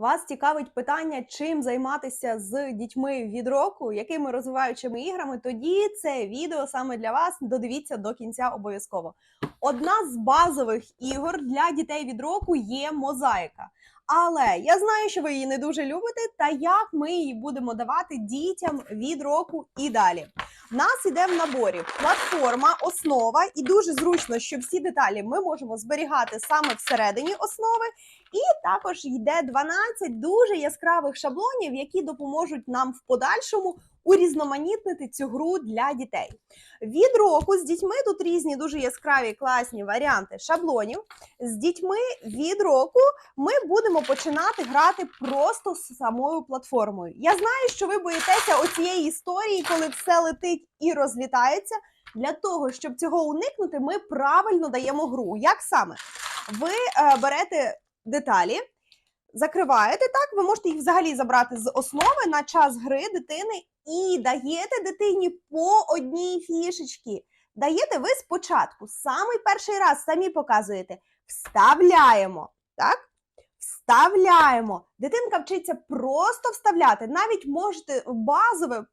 Вас цікавить питання, чим займатися з дітьми від року, якими розвиваючими іграми, тоді це відео саме для вас. Додивіться до кінця обов'язково. Одна з базових ігор для дітей від року є мозаїка. Але я знаю, що ви її не дуже любите, та як ми її будемо давати дітям від року і далі. В нас іде в наборі платформа, основа, і дуже зручно, що всі деталі ми можемо зберігати саме всередині основи. І також йде 12 дуже яскравих шаблонів, які допоможуть нам в подальшому урізноманітнити цю гру для дітей. Від року з дітьми тут різні дуже яскраві класні варіанти шаблонів. З дітьми від року ми будемо починати грати просто з самою платформою. Я знаю, що ви боїтеся оцієї історії, коли все летить і розлітається. Для того, щоб цього уникнути, ми правильно даємо гру. Як саме? Ви е, берете деталі, закриваєте так, ви можете їх взагалі забрати з основи на час гри дитини і даєте дитині по одній фішечці. Даєте ви спочатку, самий перший раз самі показуєте. Вставляємо. Так? Вставляємо. Дитинка вчиться просто вставляти. Навіть можете базове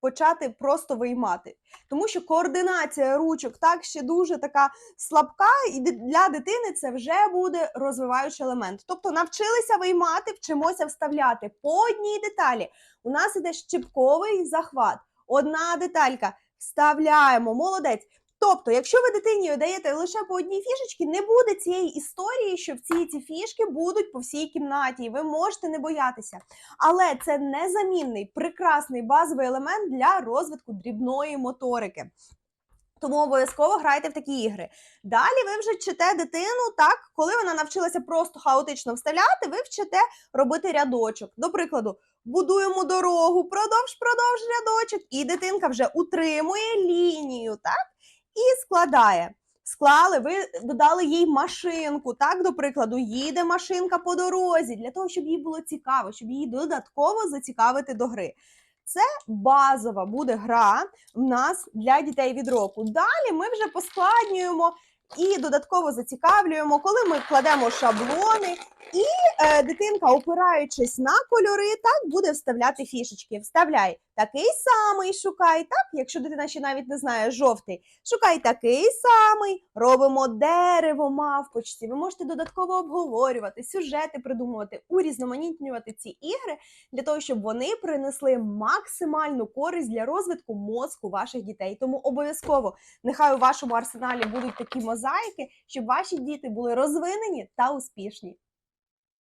почати просто виймати. Тому що координація ручок так ще дуже така слабка, і для дитини це вже буде розвиваючий елемент. Тобто навчилися виймати, вчимося вставляти по одній деталі. У нас іде щепковий захват. Одна деталька. Вставляємо, молодець. Тобто, якщо ви дитині даєте лише по одній фішечці, не буде цієї історії, що всі ці фішки будуть по всій кімнаті, і ви можете не боятися. Але це незамінний, прекрасний базовий елемент для розвитку дрібної моторики. Тому обов'язково грайте в такі ігри. Далі ви вже вчите дитину, так, коли вона навчилася просто хаотично вставляти, ви вчите робити рядочок. До прикладу, будуємо дорогу, продовж, продовж рядочок, і дитинка вже утримує лінію, так, і складає. Склали, ви додали їй машинку, так, до прикладу, їде машинка по дорозі, для того, щоб їй було цікаво, щоб її додатково зацікавити до гри. Це базова буде гра в нас для дітей від року. Далі ми вже поскладнюємо і додатково зацікавлюємо, коли ми кладемо шаблони, і е, дитинка, опираючись на кольори, так буде вставляти фішечки. Вставляй такий самий, шукай, так, якщо дитина ще навіть не знає жовтий, шукай такий самий, робимо дерево мавпочці. Ви можете додатково обговорювати, сюжети придумувати, урізноманітнювати ці ігри для того, щоб вони принесли максимальну користь для розвитку мозку ваших дітей. Тому обов'язково нехай у вашому арсеналі будуть такі мозаїки, щоб ваші діти були розвинені та успішні.